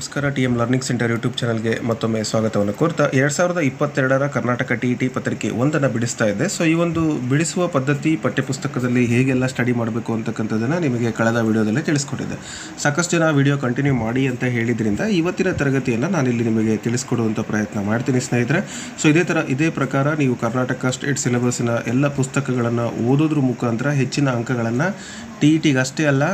ನಮಸ್ಕಾರ T M learning center YouTube ಚಾನಲ್ಗೆ ಮತ್ತೊಮ್ಮೆ ಸ್ವಾಗತವನ್ನು ಕೋರ್ತಾ, ಎರಡು ಸಾವಿರದ ಇಪ್ಪತ್ತೆರಡರ ಕರ್ನಾಟಕ ಟಿ ಟಿ ಪತ್ರಿಕೆ ಒಂದನ್ನು ಬಿಡಿಸ್ತಾ ಇದ್ದೆ ಸೊ ಈ ಒಂದು ಬಿಡಿಸುವ ಪದ್ಧತಿ, ಪಠ್ಯಪುಸ್ತಕದಲ್ಲಿ ಹೇಗೆಲ್ಲ ಸ್ಟಡಿ ಮಾಡಬೇಕು ಅಂತಕ್ಕಂಥದ್ದನ್ನು ನಿಮಗೆ ಕಳೆದ ವಿಡಿಯೋದಲ್ಲಿ ತಿಳಿಸ್ಕೊಟ್ಟಿದ್ದೆ. ಸಾಕಷ್ಟು ಜನ ವಿಡಿಯೋ ಕಂಟಿನ್ಯೂ ಮಾಡಿ ಅಂತ ಹೇಳಿದ್ರಿಂದ ಇವತ್ತಿನ ತರಗತಿಯನ್ನು ನಾನಿಲ್ಲಿ ನಿಮಗೆ ತಿಳಿಸ್ಕೊಡುವಂಥ ಪ್ರಯತ್ನ ಮಾಡ್ತೀನಿ ಸ್ನೇಹಿತರೆ. ಸೊ ಇದೇ ಥರ ಇದೇ ಪ್ರಕಾರ ನೀವು ಕರ್ನಾಟಕ ಸ್ಟೇಟ್ ಸಿಲೆಬಸ್ಸಿನ ಎಲ್ಲ ಪುಸ್ತಕಗಳನ್ನು ಓದೋದ್ರ ಮುಖಾಂತರ ಹೆಚ್ಚಿನ ಅಂಕಗಳನ್ನು ಟಿ ಅಷ್ಟೇ ಅಲ್ಲ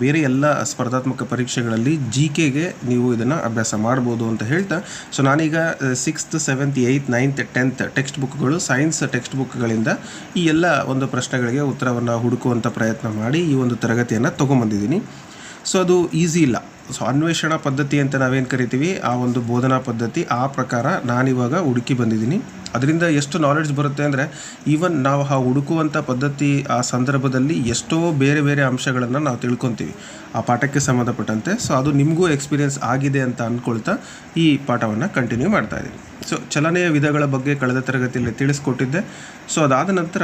ಬೇರೆ ಎಲ್ಲ ಸ್ಪರ್ಧಾತ್ಮಕ ಪರೀಕ್ಷೆಗಳಲ್ಲಿ ಜಿ ಕೆಗೆ ನೀವು ಇದನ್ನು ಅಭ್ಯಾಸ ಮಾಡ್ಬೋದು ಅಂತ ಹೇಳ್ತಾ ಸೊ ನಾನೀಗ sixth seventh eighth ninth tenth text ಬುಕ್ಗಳು ಸೈನ್ಸ್ ಟೆಕ್ಸ್ಟ್ ಬುಕ್ಗಳಿಂದ ಈ ಎಲ್ಲ ಒಂದು ಪ್ರಶ್ನೆಗಳಿಗೆ ಉತ್ತರವನ್ನು ಹುಡುಕುವಂಥ ಪ್ರಯತ್ನ ಮಾಡಿ ಈ ಒಂದು ತರಗತಿಯನ್ನು ತೊಗೊಂಬಂದಿದ್ದೀನಿ. ಸೊ ಅದು ಈಸಿ ಇಲ್ಲ. ಸೊ ಅನ್ವೇಷಣಾ ಪದ್ಧತಿ ಅಂತ ನಾವೇನು ಕರಿತೀವಿ? ಆ ಒಂದು ಬೋಧನಾ ಪದ್ಧತಿ, ಆ ಪ್ರಕಾರ ನಾನಿವಾಗ ಹುಡುಕಿ ಬಂದಿದ್ದೀನಿ. ಅದರಿಂದ ಎಷ್ಟು ನಾಲೆಡ್ಜ್ ಬರುತ್ತೆ ಅಂದರೆ ಈವನ್ ನಾವು ಆ ಹುಡುಕುವಂಥ ಪದ್ಧತಿ, ಆ ಸಂದರ್ಭದಲ್ಲಿ ಎಷ್ಟೋ ಬೇರೆ ಬೇರೆ ಅಂಶಗಳನ್ನು ನಾವು ತಿಳ್ಕೊತೀವಿ. ಆ ಪಾಠಕ್ಕೆ ಸಂಬಂಧಪಟ್ಟಂತೆ. ಸೊ ಅದು ನಿಮಗೂ ಎಕ್ಸ್ಪೀರಿಯೆನ್ಸ್ ಆಗಿದೆ ಅಂತ ಅಂದ್ಕೊಳ್ತಾ ಈ ಪಾಠವನ್ನು ಕಂಟಿನ್ಯೂ ಮಾಡ್ತಾ ಇದ್ದೀನಿ. ಸೊ ಚಲನೆಯ ವಿಧಗಳ ಬಗ್ಗೆ ಕಳೆದ ತರಗತಿಯಲ್ಲಿ ತಿಳಿಸ್ಕೊಟ್ಟಿದ್ದೆ. ಸೊ ಅದಾದ ನಂತರ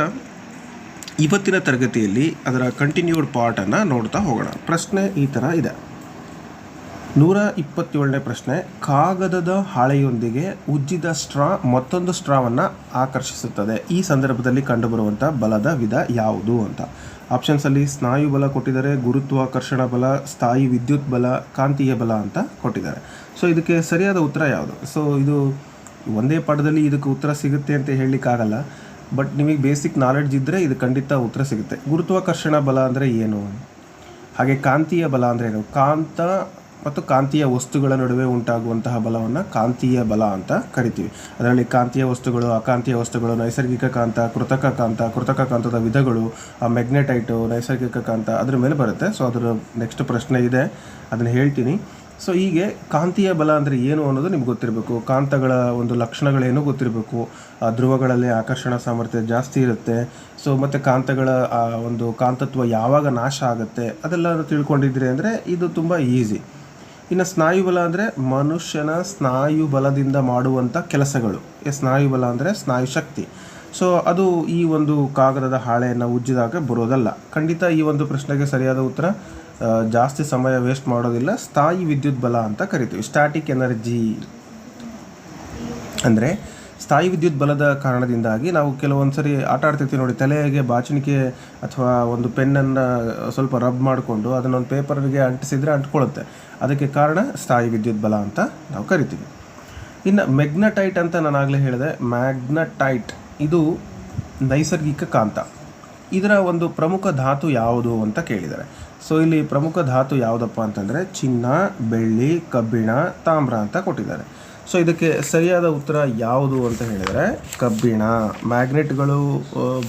ಇವತ್ತಿನ ತರಗತಿಯಲ್ಲಿ ಅದರ ಕಂಟಿನ್ಯೂಡ್ ಪಾರ್ಟನ್ನು ನೋಡ್ತಾ ಹೋಗೋಣ. ಪ್ರಶ್ನೆ ಈ ಥರ ಇದೆ. ನೂರ ಇಪ್ಪತ್ತೇಳನೇ ಪ್ರಶ್ನೆ, ಕಾಗದದ ಹಾಳೆಯೊಂದಿಗೆ ಉಜ್ಜಿದ ಸ್ಟ್ರಾ ಮತ್ತೊಂದು ಸ್ಟ್ರಾವನ್ನು ಆಕರ್ಷಿಸುತ್ತದೆ. ಈ ಸಂದರ್ಭದಲ್ಲಿ ಕಂಡುಬರುವಂಥ ಬಲದ ವಿಧ ಯಾವುದು ಅಂತ. ಆಪ್ಷನ್ಸಲ್ಲಿ ಸ್ನಾಯು ಬಲ ಕೊಟ್ಟಿದ್ದಾರೆ, ಗುರುತ್ವಾಕರ್ಷಣ ಬಲ, ಸ್ಥಾಯಿ ವಿದ್ಯುತ್ ಬಲ, ಕಾಂತೀಯ ಬಲ ಅಂತ ಕೊಟ್ಟಿದ್ದಾರೆ. ಸೊ ಇದಕ್ಕೆ ಸರಿಯಾದ ಉತ್ತರ ಯಾವುದು? ಸೊ ಇದು ಒಂದೇ ಪಾಠದಲ್ಲಿ ಇದಕ್ಕೆ ಉತ್ತರ ಸಿಗುತ್ತೆ ಅಂತ ಹೇಳಲಿಕ್ಕಾಗಲ್ಲ. ಬಟ್ ನಿಮಗೆ ಬೇಸಿಕ್ ನಾಲೆಡ್ಜ್ ಇದ್ದರೆ ಇದು ಖಂಡಿತ ಉತ್ತರ ಸಿಗುತ್ತೆ. ಗುರುತ್ವಾಕರ್ಷಣ ಬಲ ಅಂದರೆ ಏನು? ಹಾಗೆ ಕಾಂತೀಯ ಬಲ ಅಂದರೆ ಏನು? ಕಾಂತ ಮತ್ತು ಕಾಂತೀಯ ವಸ್ತುಗಳ ನಡುವೆ ಉಂಟಾಗುವಂತಹ ಬಲವನ್ನು ಕಾಂತೀಯ ಬಲ ಅಂತ ಕರಿತೀವಿ. ಅದರಲ್ಲಿ ಕಾಂತೀಯ ವಸ್ತುಗಳು, ಅಕಾಂತೀಯ ವಸ್ತುಗಳು, ನೈಸರ್ಗಿಕ ಕಾಂತ, ಕೃತಕ ಕಾಂತ, ಕೃತಕ ಕಾಂತದ ವಿಧಗಳು ಮೆಗ್ನೆಟೈಟು ನೈಸರ್ಗಿಕ ಕಾಂತ ಅದ್ರ ಮೇಲೆ ಬರುತ್ತೆ. ಸೊ ಅದರ ನೆಕ್ಸ್ಟ್ ಪ್ರಶ್ನೆ ಇದೆ. ಅದನ್ನು ಹೇಳ್ತೀನಿ. ಸೊ ಹೀಗೆ ಕಾಂತೀಯ ಬಲ ಅಂದರೆ ಏನು ಅನ್ನೋದು ನಿಮ್ಗೆ ಗೊತ್ತಿರಬೇಕು. ಕಾಂತಗಳ ಒಂದು ಲಕ್ಷಣಗಳೇನು ಗೊತ್ತಿರಬೇಕು? ಆ ಧ್ರುವಗಳಲ್ಲಿ ಆಕರ್ಷಣ ಸಾಮರ್ಥ್ಯ ಜಾಸ್ತಿ ಇರುತ್ತೆ. ಸೊ ಮತ್ತು ಕಾಂತಗಳ, ಆ ಒಂದು ಕಾಂತತ್ವ ಯಾವಾಗ ನಾಶ ಆಗುತ್ತೆ? ಅದೆಲ್ಲ ತಿಳ್ಕೊಂಡಿದ್ರಿ ಅಂದರೆ ಇದು ತುಂಬ ಈಸಿ ಇನ್ನು ಸ್ನಾಯುಬಲ ಅಂದರೆ ಮನುಷ್ಯನ ಸ್ನಾಯು ಬಲದಿಂದ ಮಾಡುವಂಥ ಕೆಲಸಗಳು. ಈ ಸ್ನಾಯು ಬಲ ಅಂದರೆ ಸ್ನಾಯು ಶಕ್ತಿ ಸೊ ಅದು ಈ ಒಂದು ಕಾಗದದ ಹಾಳೆಯನ್ನು ಉಜ್ಜಿದಾಗ ಬರೋದಲ್ಲ. ಖಂಡಿತ ಈ ಒಂದು ಪ್ರಶ್ನೆಗೆ ಸರಿಯಾದ ಉತ್ತರ ಜಾಸ್ತಿ ಸಮಯ ವೇಸ್ಟ್ ಮಾಡೋದಿಲ್ಲ. ಸ್ಥಾಯಿ ವಿದ್ಯುತ್ ಬಲ ಅಂತ ಕರಿತೀವಿ. ಸ್ಟ್ಯಾಟಿಕ್ ಎನರ್ಜಿ ಅಂದರೆ ಸ್ಥಾಯಿ ವಿದ್ಯುತ್ ಬಲದ ಕಾರಣದಿಂದಾಗಿ ನಾವು ಕೆಲವೊಂದು ಸರಿ ಆಟ ಆಡ್ತಿರ್ತೀವಿ ನೋಡಿ, ತಲೆಗೆ ಬಾಚಣಿಕೆ ಅಥವಾ ಒಂದು ಪೆನ್ನನ್ನು ಸ್ವಲ್ಪ ರಬ್ ಮಾಡಿಕೊಂಡು ಅದನ್ನೊಂದು ಪೇಪರ್ಗೆ ಅಂಟಿಸಿದರೆ ಅಂಟ್ಕೊಳ್ಳುತ್ತೆ ಅದಕ್ಕೆ ಕಾರಣ ಸ್ಥಾಯಿ ವಿದ್ಯುತ್ ಬಲ ಅಂತ ನಾವು ಕರಿತೀವಿ. ಇನ್ನು ಮೆಗ್ನಟೈಟ್ ಅಂತ ನಾನು ಆಗಲೇ ಹೇಳಿದೆ. ಮ್ಯಾಗ್ನಟೈಟ್, ಇದು ನೈಸರ್ಗಿಕ ಕಾಂತ. ಇದರ ಒಂದು ಪ್ರಮುಖ ಧಾತು ಯಾವುದು ಅಂತ ಕೇಳಿದ್ದಾರೆ. ಸೊ, ಇಲ್ಲಿ ಪ್ರಮುಖ ಧಾತು ಯಾವುದಪ್ಪ ಅಂತಂದರೆ ಚಿನ್ನ, ಬೆಳ್ಳಿ, ಕಬ್ಬಿಣ, ತಾಮ್ರ ಅಂತ ಕೊಟ್ಟಿದ್ದಾರೆ. ಸೊ ಇದಕ್ಕೆ ಸರಿಯಾದ ಉತ್ತರ ಯಾವುದು ಅಂತ ಹೇಳಿದರೆ, ಕಬ್ಬಿಣ. ಮ್ಯಾಗ್ನೆಟ್ಗಳು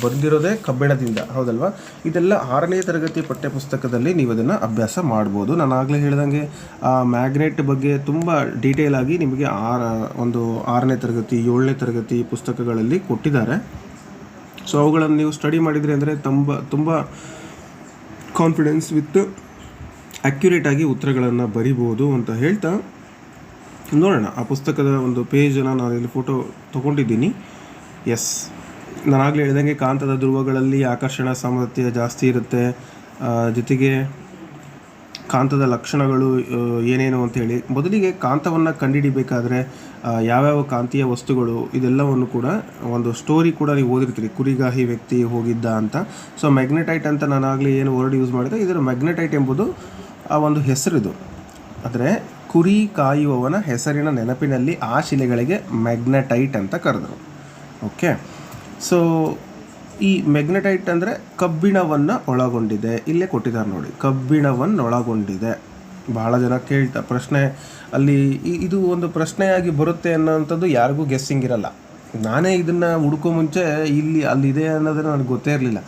ಬಂದಿರೋದೇ ಕಬ್ಬಿಣದಿಂದ, ಹೌದಲ್ವಾ? ಇದೆಲ್ಲ ಆರನೇ ತರಗತಿ ಪಠ್ಯಪುಸ್ತಕದಲ್ಲಿ ನೀವು ಅದನ್ನು ಅಭ್ಯಾಸ ಮಾಡ್ಬೋದು. ನಾನು ಆಗಲೇ ಹೇಳಿದಂಗೆ, ಆ ಮ್ಯಾಗ್ನೆಟ್ ಬಗ್ಗೆ ತುಂಬ ಡೀಟೇಲ್ ಆಗಿ ನಿಮಗೆ ಆರ, ಒಂದು ಆರನೇ ತರಗತಿ, ಏಳನೇ ತರಗತಿ ಪುಸ್ತಕಗಳಲ್ಲಿ ಕೊಟ್ಟಿದ್ದಾರೆ. ಸೊ ಅವುಗಳನ್ನು ನೀವು ಸ್ಟಡಿ ಮಾಡಿದರೆ ಅಂದರೆ ತುಂಬ ತುಂಬ ಕಾನ್ಫಿಡೆನ್ಸ್ ವಿತ್ ಆ್ಯಕ್ಯುರೇಟಾಗಿ ಉತ್ತರಗಳನ್ನು ಬರಿಬೋದು ಅಂತ ಹೇಳ್ತಾ ನೋಡೋಣ. ಆ ಪುಸ್ತಕದ ಒಂದು ಪೇಜನ್ನು ನಾನು ಇಲ್ಲಿ ಫೋಟೋ ತೊಗೊಂಡಿದ್ದೀನಿ. ಎಸ್ ನಾನಾಗಲೇ ಹೇಳಿದಂಗೆ ಕಾಂತದ ಧ್ರುವಗಳಲ್ಲಿ ಆಕರ್ಷಣ ಸಾಮರ್ಥ್ಯ ಜಾಸ್ತಿ ಇರುತ್ತೆ. ಜೊತೆಗೆ ಕಾಂತದ ಲಕ್ಷಣಗಳು ಏನೇನು ಅಂತ ಹೇಳಿ. ಮೊದಲಿಗೆ ಕಾಂತವನ್ನು ಕಂಡುಹಿಡಿಬೇಕಾದ್ರೆ ಯಾವ್ಯಾವ ಕಾಂತೀಯ ವಸ್ತುಗಳು, ಇದೆಲ್ಲವನ್ನು ಕೂಡ ಒಂದು ಸ್ಟೋರಿ ಕೂಡ ನೀವು ಓದಿರ್ತೀರಿ. ಕುರಿಗಾಹಿ ವ್ಯಕ್ತಿ ಹೋಗಿದ್ದ ಅಂತ. ಸೊ ಮ್ಯಾಗ್ನೆಟೈಟ್ ಅಂತ ನಾನು ಆಗಲೇ ಏನು ವರ್ಡ್ ಯೂಸ್ ಮಾಡಿದೆ. ಇದರ ಮ್ಯಾಗ್ನೆಟೈಟ್ ಎಂಬುದು ಆ ಒಂದು ಹೆಸರಿದು. ಆದರೆ ಕುರಿ ಕಾಯುವವನ ಹೆಸರಿನ ನೆನಪಿನಲ್ಲಿ ಆ ಶಿಲೆಗಳಿಗೆ ಮ್ಯಾಗ್ನೆಟೈಟ್ ಅಂತ ಕರೆದರು. ಓಕೆ ಸೊ ಈ ಮೆಗ್ನೆಟೈಟ್ ಅಂದರೆ ಕಬ್ಬಿಣವನ್ನು ಒಳಗೊಂಡಿದೆ. ಇಲ್ಲೇ ಕೊಟ್ಟಿದ್ದಾರೆ ನೋಡಿ. ಕಬ್ಬಿಣವನ್ನು ಒಳಗೊಂಡಿದೆ ಬಹಳ ಜನ ಕೇಳ್ತಾ ಪ್ರಶ್ನೆ ಅಲ್ಲಿ ಇದು ಒಂದು ಪ್ರಶ್ನೆಯಾಗಿ ಬರುತ್ತೆ ಅನ್ನೋವಂಥದ್ದು ಯಾರಿಗೂ ಗೆಸ್ಸಿಂಗ್ ಇರಲ್ಲ. ನಾನೇ ಇದನ್ನು ಹುಡುಕೋ ಮುಂಚೆ ಇಲ್ಲಿ ಅಲ್ಲಿದೆ ಅನ್ನೋದನ್ನು ನನಗೆ ಗೊತ್ತೇ ಇರಲಿಲ್ಲ.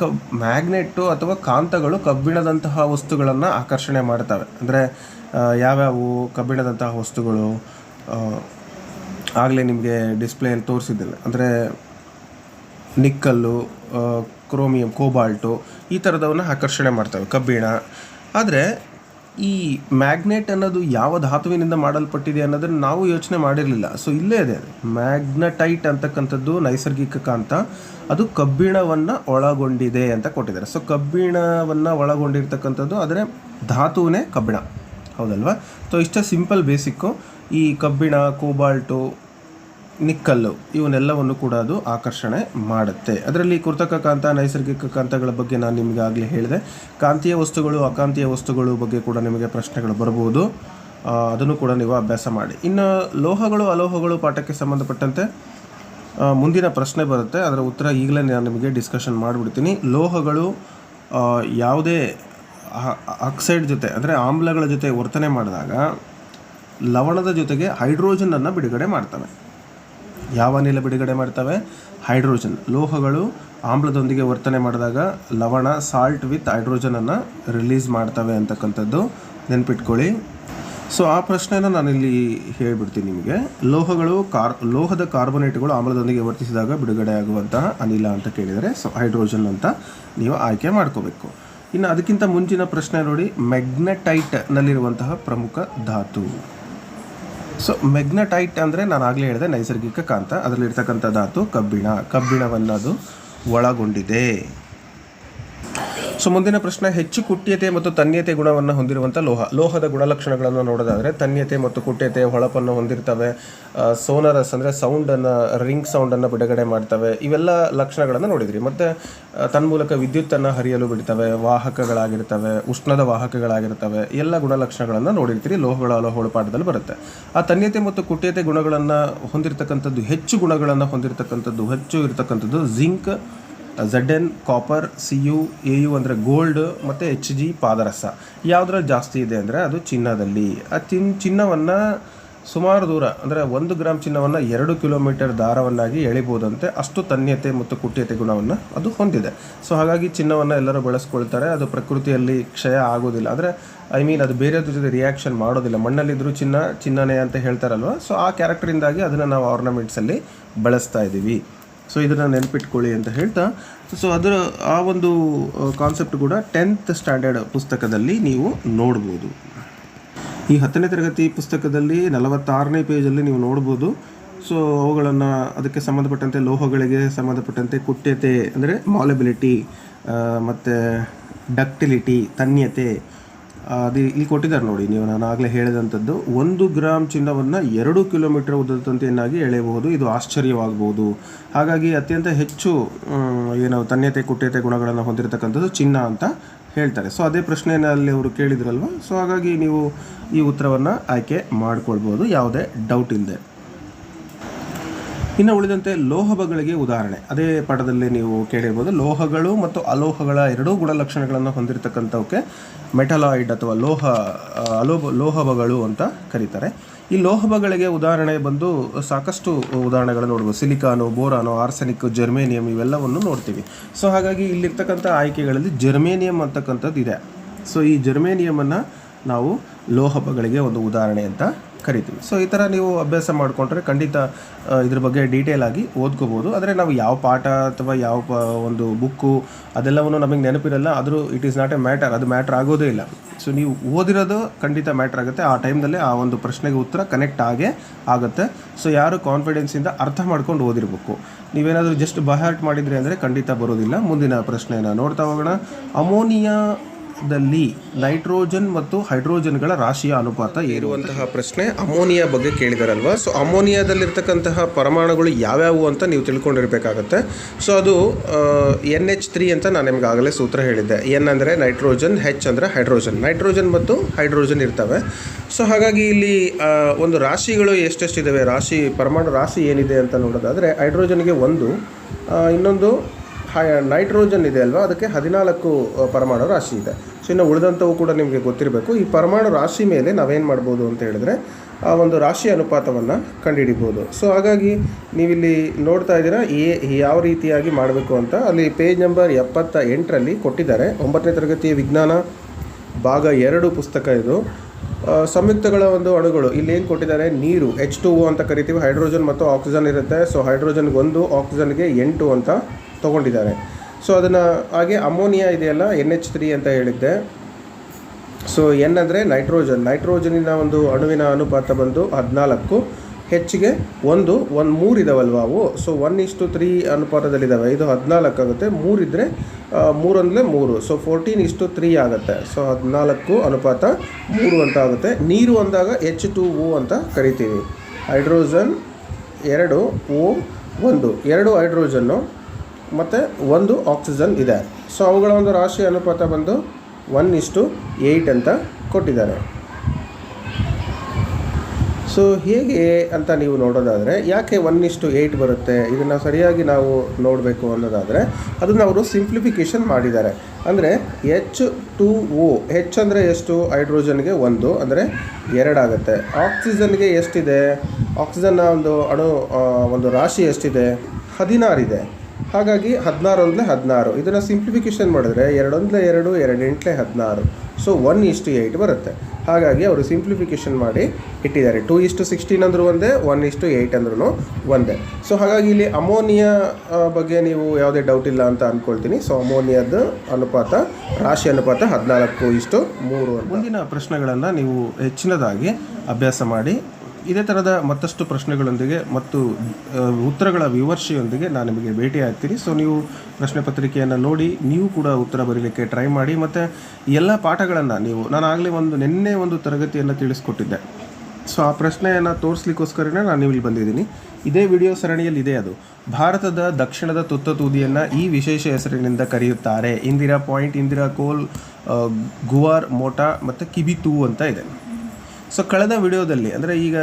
ಕ ಮ್ಯಾಗ್ನೆಟ್ಟು ಅಥವಾ ಕಾಂತಗಳು ಕಬ್ಬಿಣದಂತಹ ವಸ್ತುಗಳನ್ನು ಆಕರ್ಷಣೆ ಮಾಡ್ತವೆ. ಅಂದರೆ ಯಾವ್ಯಾವು ಕಬ್ಬಿಣದಂತಹ ವಸ್ತುಗಳು ಆಗಲೇ ನಿಮಗೆ ಡಿಸ್ಪ್ಲೇಯಲ್ಲಿ ತೋರಿಸಿದ್ದಿಲ್ಲ ಅಂದರೆ, ನಿಕ್ಕಲ್ಲು ಕ್ರೋಮಿಯಂ, ಕೋಬಾಲ್ಟು ಈ ಥರದವನ್ನ ಆಕರ್ಷಣೆ ಮಾಡ್ತವೆ ಕಬ್ಬಿಣ. ಆದರೆ ಈ ಮ್ಯಾಗ್ನೆಟ್ ಅನ್ನೋದು ಯಾವ ಧಾತುವಿನಿಂದ ಮಾಡಲ್ಪಟ್ಟಿದೆ ಅನ್ನೋದನ್ನು ನಾವು ಯೋಚನೆ ಮಾಡಿರಲಿಲ್ಲ. ಸೊ ಇಲ್ಲೇ ಇದೆ ಮ್ಯಾಗ್ನಟೈಟ್ ಅಂತಕ್ಕಂಥದ್ದು ನೈಸರ್ಗಿಕ ಕಾಂತ. ಅದು ಕಬ್ಬಿಣವನ್ನು ಒಳಗೊಂಡಿದೆ ಅಂತ ಕೊಟ್ಟಿದ್ದಾರೆ. ಸೊ ಕಬ್ಬಿಣವನ್ನು ಒಳಗೊಂಡಿರ್ತಕ್ಕಂಥದ್ದು ಆದರೆ ಧಾತುವೇ ಕಬ್ಬಿಣ. ಹೌದಲ್ವಾ? ಸೊ ಇಷ್ಟ ಸಿಂಪಲ್ ಬೇಸಿಕ್ಕು ಈ ಕಬ್ಬಿಣ ಕೋಬಾಲ್ಟು ನಿಕ್ಕಲ್ಲು, ಇವನ್ನೆಲ್ಲವನ್ನು ಕೂಡ ಅದು ಆಕರ್ಷಣೆ ಮಾಡುತ್ತೆ. ಅದರಲ್ಲಿ ಕೃತಕ ಕಾಂತ, ನೈಸರ್ಗಿಕ ಕಾಂತಗಳ ಬಗ್ಗೆ ನಾನು ನಿಮಗೆ ಆಗಲೇ ಹೇಳಿದೆ. ಕಾಂತೀಯ ವಸ್ತುಗಳು, ಅಕಾಂತೀಯ ವಸ್ತುಗಳು ಬಗ್ಗೆ ಕೂಡ ನಿಮಗೆ ಪ್ರಶ್ನೆಗಳು ಬರ್ಬೋದು. ಅದನ್ನು ಕೂಡ ನೀವು ಅಭ್ಯಾಸ ಮಾಡಿ. ಇನ್ನು ಲೋಹಗಳು, ಅಲೋಹಗಳು ಪಾಠಕ್ಕೆ ಸಂಬಂಧಪಟ್ಟಂತೆ ಮುಂದಿನ ಪ್ರಶ್ನೆ ಬರುತ್ತೆ. ಅದರ ಉತ್ತರ ಈಗಲೇ ನಾನು ನಿಮಗೆ ಡಿಸ್ಕಷನ್ ಮಾಡಿಬಿಡ್ತೀನಿ. ಲೋಹಗಳು ಯಾವುದೇ ಆಕ್ಸೈಡ್ ಜೊತೆ, ಅಂದರೆ ಆಮ್ಲಗಳ ಜೊತೆ ವರ್ತನೆ ಮಾಡಿದಾಗ, ಲವಣದ ಜೊತೆಗೆ ಹೈಡ್ರೋಜನನ್ನು ಬಿಡುಗಡೆ ಮಾಡ್ತವೆ. ಯಾವ ಅನಿಲ ಬಿಡುಗಡೆ ಮಾಡ್ತವೆ? ಹೈಡ್ರೋಜನ್. ಲೋಹಗಳು ಆಮ್ಲದೊಂದಿಗೆ ವರ್ತನೆ ಮಾಡಿದಾಗ ಲವಣ, ಸಾಲ್ಟ್ ವಿತ್ ಹೈಡ್ರೋಜನನ್ನು ರಿಲೀಸ್ ಮಾಡ್ತವೆ ಅಂತಕ್ಕಂಥದ್ದು ನೆನ್ಪಿಟ್ಕೊಳ್ಳಿ. ಸೊ, ಆ ಪ್ರಶ್ನೆನ ನಾನಿಲ್ಲಿ ಹೇಳಿಬಿಡ್ತೀನಿ ನಿಮಗೆ. ಲೋಹಗಳು ಕಾರ್, ಲೋಹದ ಕಾರ್ಬೊನೇಟ್ಗಳು ಆಮ್ಲದೊಂದಿಗೆ ವರ್ತಿಸಿದಾಗ ಬಿಡುಗಡೆ ಆಗುವಂತಹ ಅನಿಲ ಅಂತ ಕೇಳಿದರೆ, ಸೊ, ಹೈಡ್ರೋಜನ್ ಅಂತ ನೀವು ಆಯ್ಕೆ ಮಾಡ್ಕೋಬೇಕು. ಇನ್ನು ಅದಕ್ಕಿಂತ ಮುಂಚಿನ ಪ್ರಶ್ನೆ ನೋಡಿ, ಮೆಗ್ನೆಟೈಟ್ನಲ್ಲಿರುವಂತಹ ಪ್ರಮುಖ ಧಾತು. ಸೊ ಮೆಗ್ನಟೈಟ್ ಅಂದರೆ ನಾನು ಆಗಲೇ ಹೇಳಿದೆ ನೈಸರ್ಗಿಕ ಕಾಂತ. ಅದರಲ್ಲಿರ್ತಕ್ಕಂಥ ಧಾತು ಕಬ್ಬಿಣ. ಕಬ್ಬಿಣವನ್ನು ಅದು ಒಳಗೊಂಡಿದೆ. ಸೊ ಮುಂದಿನ ಪ್ರಶ್ನೆ, ಹೆಚ್ಚು ಕುಟ್ಯತೆ ಮತ್ತು ತನ್ಯತೆ ಗುಣವನ್ನು ಹೊಂದಿರುವಂಥ ಲೋಹ. ಲೋಹದ ಗುಣಲಕ್ಷಣಗಳನ್ನು ನೋಡೋದಾದರೆ, ತನ್ಯತೆ ಮತ್ತು ಕುಟ್ಯತೆ ಹೊಳಪನ್ನು ಹೊಂದಿರ್ತವೆ. ಸೋನರಸ್ ಅಂದರೆ ಸೌಂಡನ್ನು ರಿಂಗ್ ಸೌಂಡನ್ನು ಬಿಡುಗಡೆ ಮಾಡ್ತವೆ. ಇವೆಲ್ಲ ಲಕ್ಷಣಗಳನ್ನು ನೋಡಿದ್ರಿ. ಮತ್ತು ತನ್ಮೂಲಕ ವಿದ್ಯುತ್ತನ್ನು ಹರಿಯಲು ಬಿಡ್ತವೆ. ವಾಹಕಗಳಾಗಿರ್ತವೆ, ಉಷ್ಣದ ವಾಹಕಗಳಾಗಿರ್ತವೆ. ಎಲ್ಲ ಗುಣಲಕ್ಷಣಗಳನ್ನು ನೋಡಿರ್ತೀರಿ. ಲೋಹಗಳ ಪಾಠದಲ್ಲಿ ಬರುತ್ತೆ. ಆ ತನ್ಯತೆ ಮತ್ತು ಕುಟ್ಯತೆ ಗುಣಗಳನ್ನು ಹೊಂದಿರತಕ್ಕಂಥದ್ದು, ಹೆಚ್ಚು ಗುಣಗಳನ್ನು ಹೊಂದಿರತಕ್ಕಂಥದ್ದು, ಹೆಚ್ಚು ಇರತಕ್ಕಂಥದ್ದು zinc Z N copper C U A U ಅಂದರೆ ಗೋಲ್ಡ್ ಮತ್ತು ಎಚ್ ಜಿ ಪಾದರಸ. ಯಾವುದ್ರಲ್ಲಿ ಜಾಸ್ತಿ ಇದೆ ಅಂದರೆ ಅದು ಚಿನ್ನದಲ್ಲಿ. ಆ ಚಿನ್ ಚಿನ್ನವನ್ನು ಸುಮಾರು ದೂರ, ಅಂದರೆ ಒಂದು ಗ್ರಾಮ್ ಚಿನ್ನವನ್ನು ಎರಡು ಕಿಲೋಮೀಟರ್ ದಾರವನ್ನಾಗಿ ಎಳಿಬೋದಂತೆ ಅಷ್ಟು ತನ್ಯತೆ ಮತ್ತು ಕುಟ್ಯತೆ ಗುಣವನ್ನು ಅದು ಹೊಂದಿದೆ. ಸೊ ಹಾಗಾಗಿ ಚಿನ್ನವನ್ನು ಎಲ್ಲರೂ ಬಳಸ್ಕೊಳ್ತಾರೆ. ಅದು ಪ್ರಕೃತಿಯಲ್ಲಿ ಕ್ಷಯ ಆಗೋದಿಲ್ಲ. ಅಂದರೆ ಐ ಮೀನ್ ಅದು ಬೇರೆಯದ್ರ ಜೊತೆ ರಿಯಾಕ್ಷನ್ ಮಾಡೋದಿಲ್ಲ. ಮಣ್ಣಲ್ಲಿದ್ದರೂ ಚಿನ್ನ, ಚಿನ್ನನೇ ಅಂತ ಹೇಳ್ತಾರಲ್ವ? ಸೊ ಆ ಕ್ಯಾರೆಕ್ಟರಿಂದಾಗಿ ಅದನ್ನು ನಾವು ಆರ್ನಮೆಂಟ್ಸಲ್ಲಿ ಬಳಸ್ತಾ ಇದ್ದೀವಿ. ಸೊ ಇದನ್ನು ನೆನಪಿಟ್ಕೊಳ್ಳಿ ಅಂತ ಹೇಳ್ತಾ. ಸೊ ಅದರ ಆ ಒಂದು ಕಾನ್ಸೆಪ್ಟ್ ಕೂಡ ಟೆಂತ್ ಸ್ಟ್ಯಾಂಡರ್ಡ್ ಪುಸ್ತಕದಲ್ಲಿ ನೀವು ನೋಡ್ಬೋದು. ಈ ಹತ್ತನೇ ತರಗತಿ ಪುಸ್ತಕದಲ್ಲಿ ನಲವತ್ತಾರನೇ ಪೇಜಲ್ಲಿ ನೀವು ನೋಡ್ಬೋದು. ಸೊ ಅವುಗಳನ್ನು ಅದಕ್ಕೆ ಸಂಬಂಧಪಟ್ಟಂತೆ ಲೋಹಗಳಿಗೆ ಸಂಬಂಧಪಟ್ಟಂತೆ ಕುಟ್ಯತೆ, ಅಂದರೆ ಮಾಲೆಬಿಲಿಟಿ ಮತ್ತು ಡಕ್ಟಿಲಿಟಿ ತನ್ಯತೆ ಅದು ಇಲ್ಲಿ ಕೊಟ್ಟಿದ್ದಾರೆ ನೋಡಿ, ನೀವು ನಾನು ಆಗಲೇ ಹೇಳಿದಂಥದ್ದು. ಒಂದು ಗ್ರಾಮ್ ಚಿನ್ನವನ್ನು ಎರಡು ಕಿಲೋಮೀಟರ್ ಉದ್ದದ ತಂತಿಯನ್ನಾಗಿ ಎಳೆಯಬಹುದು. ಇದು ಆಶ್ಚರ್ಯವಾಗಬಹುದು. ಹಾಗಾಗಿ ಅತ್ಯಂತ ಹೆಚ್ಚು ಏನು ತನ್ಯತೆ, ಕುಟ್ಯತೆ ಗುಣಗಳನ್ನು ಹೊಂದಿರತಕ್ಕಂಥದ್ದು ಚಿನ್ನ ಅಂತ ಹೇಳ್ತಾರೆ. ಸೊ ಅದೇ ಪ್ರಶ್ನೆಯನ್ನು ಅಲ್ಲಿ ಅವರು ಕೇಳಿದ್ರಲ್ವ? ಸೊ ಹಾಗಾಗಿ ನೀವು ಈ ಉತ್ತರವನ್ನು ಆಯ್ಕೆ ಮಾಡ್ಕೊಳ್ಬೋದು ಯಾವುದೇ ಡೌಟ್ ಇಲ್ಲದೆ ಇನ್ನು ಉಳಿದಂತೆ ಲೋಹಗಳಿಗೆ ಉದಾಹರಣೆ. ಅದೇ ಪಾಠದಲ್ಲಿ ನೀವು ಕೇಳಿರ್ಬೋದು, ಲೋಹಗಳು ಮತ್ತು ಅಲೋಹಗಳ ಎರಡೂ ಗುಣಲಕ್ಷಣಗಳನ್ನು ಹೊಂದಿರತಕ್ಕಂಥವಕ್ಕೆ ಮೆಟಲಾಯ್ಡ್ ಅಥವಾ ಲೋಹ ಅಲೋಹ ಲೋಹಗಳು ಅಂತ ಕರೀತಾರೆ. ಈ ಲೋಹಗಳಿಗೆ ಉದಾಹರಣೆ ಬಂದು ಸಾಕಷ್ಟು ಉದಾಹರಣೆಗಳನ್ನು ನೋಡ್ಬೋದು. ಸಿಲಿಕಾನು, ಬೋರಾನು, ಆರ್ಸೆನಿಕ್, ಜರ್ಮೇನಿಯಂ ಇವೆಲ್ಲವನ್ನು ನೋಡ್ತೀವಿ. ಸೊ ಹಾಗಾಗಿ ಇಲ್ಲಿರ್ತಕ್ಕಂಥ ಆಯ್ಕೆಗಳಲ್ಲಿ ಜರ್ಮೇನಿಯಂ ಅಂತಕ್ಕಂಥದ್ದು ಇದೆ. ಸೊ ಈ ಜರ್ಮೇನಿಯಮನ್ನು ನಾವು ಲೋಹಗಳಿಗೆ ಒಂದು ಉದಾಹರಣೆ ಅಂತ ಕರಿತೀವಿ. ಸೊ ಈ ಥರ ನೀವು ಅಭ್ಯಾಸ ಮಾಡಿಕೊಂಡ್ರೆ ಖಂಡಿತ ಇದ್ರ ಬಗ್ಗೆ ಡೀಟೇಲ್ ಆಗಿ ಓದ್ಕೋಬೋದು. ಆದರೆ ನಾವು ಯಾವ ಪಾಠ ಅಥವಾ ಯಾವ ಪ, ಒಂದು ಬುಕ್ಕು ಅದೆಲ್ಲವನ್ನು ನಮಗೆ ನೆನಪಿರಲ್ಲ, ಆದರೂ it is not a matter ಅದು ಮ್ಯಾಟ್ರ್ ಆಗೋದೇ ಇಲ್ಲ. ಸೊ ನೀವು ಓದಿರೋದು ಖಂಡಿತ ಮ್ಯಾಟ್ರ್ ಆಗುತ್ತೆ. ಆ ಟೈಮ್ದಲ್ಲೇ ಆ ಒಂದು ಪ್ರಶ್ನೆಗೆ ಉತ್ತರ ಕನೆಕ್ಟ್ ಆಗೇ ಆಗುತ್ತೆ. ಸೊ ಯಾರು ಕಾನ್ಫಿಡೆನ್ಸಿಂದ ಅರ್ಥ ಮಾಡ್ಕೊಂಡು ಓದಿರಬೇಕು. ನೀವೇನಾದರೂ ಜಸ್ಟ್ ಬಹಾರ್ಟ್ ಮಾಡಿದ್ರಿ ಅಂದರೆ ಖಂಡಿತ ಬರೋದಿಲ್ಲ. ಮುಂದಿನ ಪ್ರಶ್ನೆಯನ್ನು ನೋಡ್ತಾ ಹೋಗೋಣ. ಅಮೋನಿಯಾ ದಲ್ಲಿ ನೈಟ್ರೋಜನ್ ಮತ್ತು ಹೈಡ್ರೋಜನ್ಗಳ ರಾಶಿಯ ಅನುಪಾತ ಏರುವಂತಹ ಪ್ರಶ್ನೆ ಅಮೋನಿಯಾ ಬಗ್ಗೆ ಕೇಳಿದಾರಲ್ವಾ? ಸೊ ಅಮೋನಿಯಾದಲ್ಲಿರ್ತಕ್ಕಂತಹ ಪರಮಾಣುಗಳು ಯಾವ್ಯಾವು ಅಂತ ನೀವು ತಿಳ್ಕೊಂಡಿರ್ಬೇಕಾಗತ್ತೆ. ಸೊ ಅದು ಎನ್ ಎಚ್ ತ್ರೀ ಅಂತ ನಾನು ನಿಮ್ಗೆ ಆಗಲೇ ಸೂತ್ರ ಹೇಳಿದ್ದೆ. ಎನ್ ಅಂದರೆ ನೈಟ್ರೋಜನ್, ಹೆಚ್ ಅಂದರೆ ಹೈಡ್ರೋಜನ್. ನೈಟ್ರೋಜನ್ ಮತ್ತು ಹೈಡ್ರೋಜನ್ ಇರ್ತವೆ. ಸೊ ಹಾಗಾಗಿ ಇಲ್ಲಿ ಒಂದು ರಾಶಿಗಳು ಎಷ್ಟೆಷ್ಟಿದ್ದಾವೆ ರಾಶಿ, ಪರಮಾಣು ರಾಶಿ ಏನಿದೆ ಅಂತ ನೋಡೋದಾದರೆ, ಹೈಡ್ರೋಜನ್ಗೆ ಒಂದು ಇನ್ನೊಂದು ಹೈ ನೈಟ್ರೋಜನ್ ಇದೆ ಅಲ್ವಾ? ಅದಕ್ಕೆ ಹದಿನಾಲ್ಕು ಪರಮಾಣು ರಾಶಿ ಇದೆ. ಸೊ ಇನ್ನು ಉಳಿದಂಥವು ಕೂಡ ನಿಮಗೆ ಗೊತ್ತಿರಬೇಕು. ಈ ಪರಮಾಣು ರಾಶಿ ಮೇಲೆ ನಾವೇನು ಮಾಡ್ಬೋದು ಅಂತ ಹೇಳಿದ್ರೆ, ಆ ಒಂದು ರಾಶಿ ಅನುಪಾತವನ್ನು ಕಂಡುಹಿಡಿಬೋದು ಸೊ ಹಾಗಾಗಿ ನೀವಿಲ್ಲಿ ನೋಡ್ತಾ ಇದ್ದೀರಾ ಏ ಯಾವ ರೀತಿಯಾಗಿ ಮಾಡಬೇಕು ಅಂತ. ಅಲ್ಲಿ ಪೇಜ್ ನಂಬರ್ ಎಪ್ಪತ್ತ ಎಂಟರಲ್ಲಿ ಕೊಟ್ಟಿದ್ದಾರೆ. ಒಂಬತ್ತನೇ ತರಗತಿಯ ವಿಜ್ಞಾನ ಭಾಗ ಎರಡು ಪುಸ್ತಕ ಇದು. ಸಂಯುಕ್ತಗಳ ಒಂದು ಅಣುಗಳು. ಇಲ್ಲಿ ಏನು ಕೊಟ್ಟಿದ್ದಾರೆ? ನೀರು ಎಚ್ ಟು ಅಂತ ಕರಿತೀವಿ. ಹೈಡ್ರೋಜನ್ ಮತ್ತು ಆಕ್ಸಿಜನ್ ಇರುತ್ತೆ. ಸೊ ಹೈಡ್ರೋಜನ್ಗೆ ಒಂದು ಆಕ್ಸಿಜನ್ಗೆ ಎಂಟು ಅಂತ ತೊಗೊಂಡಿದ್ದಾರೆ. ಸೊ ಅದನ್ನು ಹಾಗೆ ಅಮೋನಿಯಾ ಇದೆಯಲ್ಲ ಎನ್ ಎಚ್ ತ್ರೀ ಅಂತ ಹೇಳಿದ್ದೆ. ಸೊ ಎನ್ ಅಂದರೆ ನೈಟ್ರೋಜನ್, ನೈಟ್ರೋಜನಿನ ಒಂದು ಅಣುವಿನ ಅನುಪಾತ ಬಂದು ಹದಿನಾಲ್ಕು, ಹೆಚ್ಚಿಗೆ ಒಂದು ಒಂದು ಮೂರು ಇದಾವಲ್ವ ಅವು? ಸೊ ಒನ್ ಇಷ್ಟು ತ್ರೀ ಅನುಪಾತದಲ್ಲಿದ್ದಾವೆ ಇದು ಹದಿನಾಲ್ಕು ಆಗುತ್ತೆ. ಮೂರಿದ್ರೆ ಮೂರಂದರೆ ಮೂರು ಸೊ ಫೋರ್ಟೀನ್ ಇಷ್ಟು ತ್ರೀ ಆಗುತ್ತೆ. ಸೊ ಹದಿನಾಲ್ಕು ಅನುಪಾತ ಮೂರು ಅಂತ ಆಗುತ್ತೆ. ನೀರು ಅಂದಾಗ ಎಚ್ ಟು ಓ ಅಂತ ಕರಿತೀವಿ. ಹೈಡ್ರೋಜನ್ ಎರಡು ಓ ಒಂದು. ಎರಡು ಹೈಡ್ರೋಜನ್ನು ಮತ್ತು ಒಂದು ಆಕ್ಸಿಜನ್ ಇದೆ. ಸೊ ಅವುಗಳ ಒಂದು ರಾಶಿ ಅನುಪಾತ ಬಂದು ಒನ್ ಇಷ್ಟು ಏಯ್ಟ್ ಅಂತ ಕೊಟ್ಟಿದ್ದಾರೆ. ಸೊ ಹೇಗೆ ಅಂತ ನೀವು ನೋಡೋದಾದರೆ, ಯಾಕೆ ಒನ್ ಇಷ್ಟು ಏಯ್ಟ್ ಬರುತ್ತೆ? ಇದನ್ನು ಸರಿಯಾಗಿ ನಾವು ನೋಡಬೇಕು ಅನ್ನೋದಾದರೆ, ಅದನ್ನು ಅವರು ಸಿಂಪ್ಲಿಫಿಕೇಷನ್ ಮಾಡಿದ್ದಾರೆ. ಅಂದರೆ ಎಚ್ ಟು ಓ ಹೆಚ್ ಅಂದರೆ ಎಷ್ಟು? ಹೈಡ್ರೋಜನ್ಗೆ ಒಂದು, ಅಂದರೆ ಎರಡಾಗುತ್ತೆ ಆಕ್ಸಿಜನ್ಗೆ ಎಷ್ಟಿದೆ? ಆಕ್ಸಿಜನ್ನ ಒಂದು ಅಣು ಒಂದು ರಾಶಿ ಎಷ್ಟಿದೆ? ಹದಿನಾರಿದೆ ಹಾಗಾಗಿ ಹದಿನಾರು ಹದಿನಾರು. ಇದನ್ನು ಸಿಂಪ್ಲಿಫಿಕೇಶನ್ ಮಾಡಿದ್ರೆ ಎರಡೊಂದ್ಲೆ ಎರಡು, ಎರಡೆಂಟ್ಲೆ ಹದಿನಾರು. ಸೊ ಒನ್ ಇಷ್ಟು ಏಯ್ಟ್ ಬರುತ್ತೆ. ಹಾಗಾಗಿ ಅವರು ಸಿಂಪ್ಲಿಫಿಕೇಶನ್ ಮಾಡಿ ಇಟ್ಟಿದ್ದಾರೆ. ಟೂ ಇಷ್ಟು ಸಿಕ್ಸ್ಟೀನ್ ಅಂದರೂ ಒಂದೇ ಒನ್ ಇಷ್ಟು ಏಯ್ಟ್ ಅಂದ್ರೂ ಒಂದೇ. ಸೊ ಹಾಗಾಗಿ ಇಲ್ಲಿ ಅಮೋನಿಯಾ ಬಗ್ಗೆ ನೀವು ಯಾವುದೇ ಡೌಟ್ ಇಲ್ಲ ಅಂತ ಅಂದ್ಕೊಳ್ತೀನಿ ಸೊ ಅಮೋನಿಯಾದ ಅನುಪಾತ, ರಾಶಿ ಅನುಪಾತ ಹದಿನಾಲ್ಕು ಇಷ್ಟು ಮೂರು ಮುಂದಿನ ಪ್ರಶ್ನೆಗಳನ್ನು ನೀವು ಹೆಚ್ಚಿನದಾಗಿ ಅಭ್ಯಾಸ ಮಾಡಿ ಇದೇ ಥರದ ಮತ್ತಷ್ಟು ಪ್ರಶ್ನೆಗಳೊಂದಿಗೆ ಮತ್ತು ಉತ್ತರಗಳ ವಿಮರ್ಶೆಯೊಂದಿಗೆ ನಾನು ನಿಮಗೆ ಭೇಟಿ ಆಗ್ತೀನಿ. ಸೊ ನೀವು ಪ್ರಶ್ನೆ ಪತ್ರಿಕೆಯನ್ನು ನೋಡಿ, ನೀವು ಕೂಡ ಉತ್ತರ ಬರೀಲಿಕ್ಕೆ ಟ್ರೈ ಮಾಡಿ, ಮತ್ತು ಎಲ್ಲ ಪಾಠಗಳನ್ನು ನೀವು, ನಾನು ಆಗಲೇ ಒಂದು ನಿನ್ನೆ ಒಂದು ತರಗತಿಯನ್ನು ತಿಳಿಸ್ಕೊಟ್ಟಿದ್ದೆ. ಸೊ ಆ ಪ್ರಶ್ನೆಯನ್ನು ತೋರಿಸ್ಲಿಕ್ಕೋಸ್ಕರನೇ ನಾನು ಇಲ್ಲಿ ಬಂದಿದ್ದೀನಿ. ಇದೇ ವಿಡಿಯೋ ಸರಣಿಯಲ್ಲಿ ಇದೆ ಅದು. ಭಾರತದ ದಕ್ಷಿಣದ ತುತ್ತ ತುದಿಯನ್ನು ಈ ವಿಶೇಷ ಹೆಸರಿನಿಂದ ಕರೆಯುತ್ತಾರೆ. ಇಂದಿರಾ ಪಾಯಿಂಟ್, ಇಂದಿರಾ ಕೋಲ್ ಗುವಾರ್, ಮೋಟಾ, ಮತ್ತು ಕಿಬಿತು ಅಂತ ಇದೆ. ಸೊ ಕಳೆದ ವಿಡಿಯೋದಲ್ಲಿ, ಅಂದರೆ ಈಗ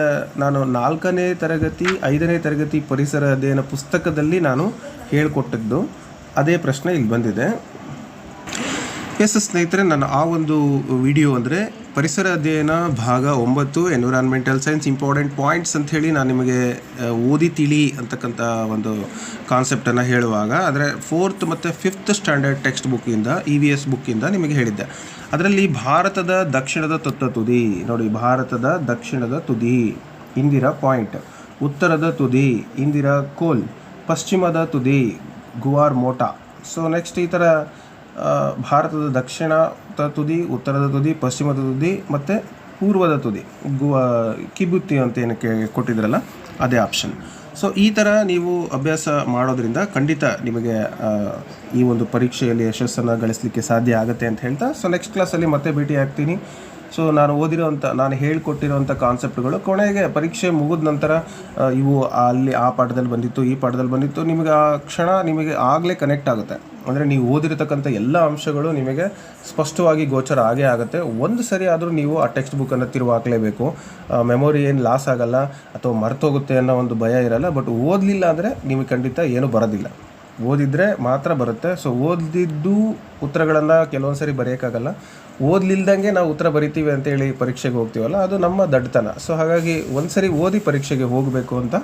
ನಾನು ನಾಲ್ಕನೇ ತರಗತಿ, ಐದನೇ ತರಗತಿ ಪರಿಸರ ಅಧ್ಯಯನ ಪುಸ್ತಕದಲ್ಲಿ ನಾನು ಹೇಳಿಕೊಟ್ಟಿದ್ದು, ಅದೇ ಪ್ರಶ್ನೆ ಇಲ್ಲಿ ಬಂದಿದೆ. ಎಸ್ ಸ್ನೇಹಿತರೆ ನಾನು ಆ ಒಂದು ವಿಡಿಯೋ ಅಂದರೆ ಪರಿಸರ ಅಧ್ಯಯನ ಭಾಗ ಒಂಬತ್ತು ಎನ್ವಿರಾನ್ಮೆಂಟಲ್ ಸೈನ್ಸ್ ಇಂಪಾರ್ಟೆಂಟ್ ಪಾಯಿಂಟ್ಸ್ ಅಂತ ಹೇಳಿ ನಾನು ನಿಮಗೆ ಓದಿ, ತಿಳಿ ಅಂತಕ್ಕಂಥ ಒಂದು ಕಾನ್ಸೆಪ್ಟನ್ನು ಹೇಳುವಾಗ, ಆದರೆ ಫೋರ್ತ್ ಮತ್ತು ಫಿಫ್ತ್ ಸ್ಟ್ಯಾಂಡರ್ಡ್ ಟೆಕ್ಸ್ಟ್ ಬುಕ್ಕಿಂದ ಇ ವಿ ಎಸ್ ಬುಕ್ಕಿಂದ ನಿಮಗೆ ಹೇಳಿದ್ದೆ. ಅದರಲ್ಲಿ ಭಾರತದ ದಕ್ಷಿಣದ ತುತ್ತ ತುದಿ, ನೋಡಿ ಭಾರತದ ದಕ್ಷಿಣದ ತುದಿ, ಇಂದಿರಾ ಪಾಯಿಂಟ್ ಉತ್ತರದ ತುದಿ, ಇಂದಿರಾ ಕೋಲ್, ಪಶ್ಚಿಮದ ತುದಿ, ಗುವಾರ್ ಮೋಟಾ. ಸೊ ನೆಕ್ಸ್ಟ್ ಈ ಥರ ಭಾರತದ ದಕ್ಷಿಣದ ತುದಿ, ಉತ್ತರದ ತುದಿ, ಪಶ್ಚಿಮದ ತುದಿ, ಮತ್ತು ಪೂರ್ವದ ತುದಿ, ಗುವಾ ಕಿಬುತ್ತಿ ಅಂತ ಏನಕ್ಕೆ ಕೊಟ್ಟಿದ್ರಲ್ಲ, ಅದೇ ಆಪ್ಷನ್ ಸೊ ಈ ಥರ ನೀವು ಅಭ್ಯಾಸ ಮಾಡೋದ್ರಿಂದ ಖಂಡಿತ ನಿಮಗೆ ಈ ಒಂದು ಪರೀಕ್ಷೆಯಲ್ಲಿ ಯಶಸ್ಸನ್ನು ಗಳಿಸಲಿಕ್ಕೆ ಸಾಧ್ಯ ಆಗುತ್ತೆ ಅಂತ ಹೇಳ್ತಾ ಸೊ ನೆಕ್ಸ್ಟ್ ಕ್ಲಾಸಲ್ಲಿ ಮತ್ತೆ ಭೇಟಿ ಆಗ್ತೀನಿ ಸೊ ನಾನು ಓದಿರೋವಂಥ ನಾನು ಹೇಳಿಕೊಟ್ಟಿರುವಂಥ ಕಾನ್ಸೆಪ್ಟ್ಗಳು ಕೊನೆಗೆ ಪರೀಕ್ಷೆ ಮುಗಿದ ನಂತರ ಇವು ಅಲ್ಲಿ ಆ ಪಾಠದಲ್ಲಿ ಬಂದಿತ್ತು, ಈ ಪಾಠದಲ್ಲಿ ಬಂದಿತ್ತು, ನಿಮಗೆ ಆ ಕ್ಷಣ ನಿಮಗೆ ಆಗಲೇ ಕನೆಕ್ಟ್ ಆಗುತ್ತೆ. ಅಂದರೆ ನೀವು ಓದಿರತಕ್ಕಂಥ ಎಲ್ಲ ಅಂಶಗಳು ನಿಮಗೆ ಸ್ಪಷ್ಟವಾಗಿ ಗೋಚರ ಆಗೇ ಆಗುತ್ತೆ. ಒಂದು ಸರಿ ಆದರೂ ನೀವು ಆ ಟೆಕ್ಸ್ಟ್ ಬುಕ್ಕನ್ನು ತಿರುವು ಹಾಕಲೇಬೇಕು. ಮೆಮೊರಿ ಏನು ಲಾಸ್ ಆಗಲ್ಲ ಅಥವಾ ಮರ್ತೋಗುತ್ತೆ ಅನ್ನೋ ಒಂದು ಭಯ ಇರಲ್ಲ ಬಟ್ ಓದಲಿಲ್ಲ ಅಂದರೆ ನಿಮಗೆ ಖಂಡಿತ ಏನೂ ಬರೋದಿಲ್ಲ. ಓದಿದರೆ ಮಾತ್ರ ಬರುತ್ತೆ. ಸೊ ಓದಿದ್ದು ಉತ್ತರಗಳನ್ನು ಕೆಲವೊಂದು ಸರಿ ಬರೆಯೋಕ್ಕಾಗಲ್ಲ. ಓದ್ಲಿಲ್ದಂಗೆ ನಾವು ಉತ್ತರ ಬರಿತೀವಿ ಅಂತೇಳಿ ಪರೀಕ್ಷೆಗೆ ಹೋಗ್ತೀವಲ್ಲ, ಅದು ನಮ್ಮ ದಡ್ತನ. ಸೊ ಹಾಗಾಗಿ ಒಂದ್ಸರಿ ಓದಿ ಪರೀಕ್ಷೆಗೆ ಹೋಗಬೇಕು ಅಂತ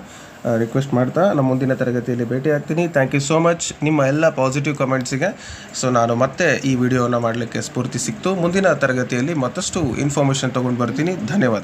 ರಿಕ್ವೆಸ್ಟ್ ಮಾಡ್ತಾ ನಮ್ಮ ಮುಂದಿನ ತರಗತಿಯಲ್ಲಿ ಭೇಟಿ ಆಗ್ತೀನಿ. ಥ್ಯಾಂಕ್ ಯು ಸೋ ಮಚ್ ನಿಮ್ಮ ಎಲ್ಲ ಪಾಸಿಟಿವ್ ಕಮೆಂಟ್ಸಿಗೆ ಸೊ ನಾನು ಮತ್ತೆ ಈ ವಿಡಿಯೋನ ಮಾಡಲಿಕ್ಕೆ ಸ್ಫೂರ್ತಿ ಸಿಕ್ತು. ಮುಂದಿನ ತರಗತಿಯಲ್ಲಿ ಮತ್ತಷ್ಟು ಇನ್ಫಾರ್ಮೇಷನ್ ತೊಗೊಂಡು ಬರ್ತೀನಿ. ಧನ್ಯವಾದ.